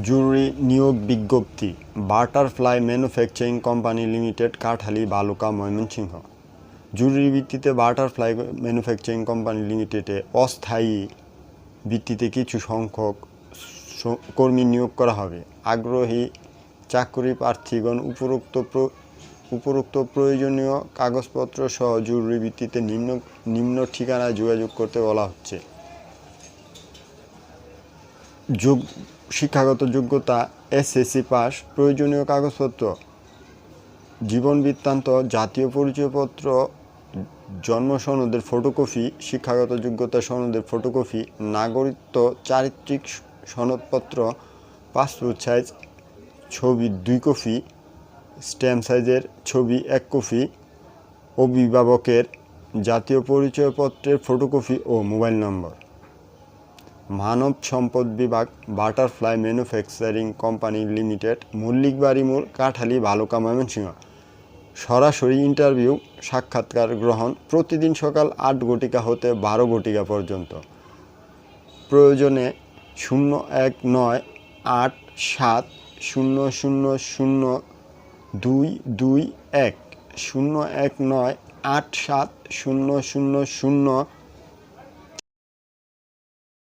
জরুরি নিয়োগ বিজ্ঞপ্তি, butterfly manufacturing company limited, Kathali, Bhaluka, Mymensingh. জরুরি ভিত্তিতে বাটারফ্লাই ম্যানুফ্যাকচারিং কোম্পানি লিমিটেডে অস্থায়ী ভিত্তিতে কিছু সংখ্যক কর্মী নিয়োগ করা হবে। আগ্রহী চাকরি প্রার্থীগণ উপরোক্ত প্র- উপরোক্ত প্রয়োজনীয় কাগজপত্র সহ জরুরি ভিত্তিতে নিম্ন নিম্ন ঠিকানায় যোগাযোগ করতে বলা হচ্ছে। যোগ, শিক্ষাগত যোগ্যতা, এসএসসি পাস, প্রয়োজনীয় কাগজপত্র, জীবন বৃত্তান্ত, জাতীয় পরিচয়পত্র, জন্ম সনদের ফটোকপি, শিক্ষাগত যোগ্যতা সনদের ফটোকপি, নাগরিকত্ব, চারিত্রিক সনদপত্র, পাসপোর্ট সাইজ, ছবি দুই কপি, স্ট্যাম্প সাইজের ছবি এক কপি, অভিভাবকের জাতীয় পরিচয়পত্রের ফটোকপি ও মোবাইল নম্বর। মানব সম্পদ বিভাগ, butterfly manufacturing company limited Mallick বাড়ি মোড় কাঠালি ভালুকা ময়মনসিংহ। সরাসরি ইন্টারভিউ, সাক্ষাৎকার গ্রহণ, প্রতিদিন সকাল আট ঘটিকা হতে বারো ঘটিকা পর্যন্ত। প্রয়োজনে শূন্য এক নয় আট সাত শূন্য শূন্য শূন্য দুই দুই এক, শূন্য এক নয় আট সাত শূন্য শূন্য শূন্য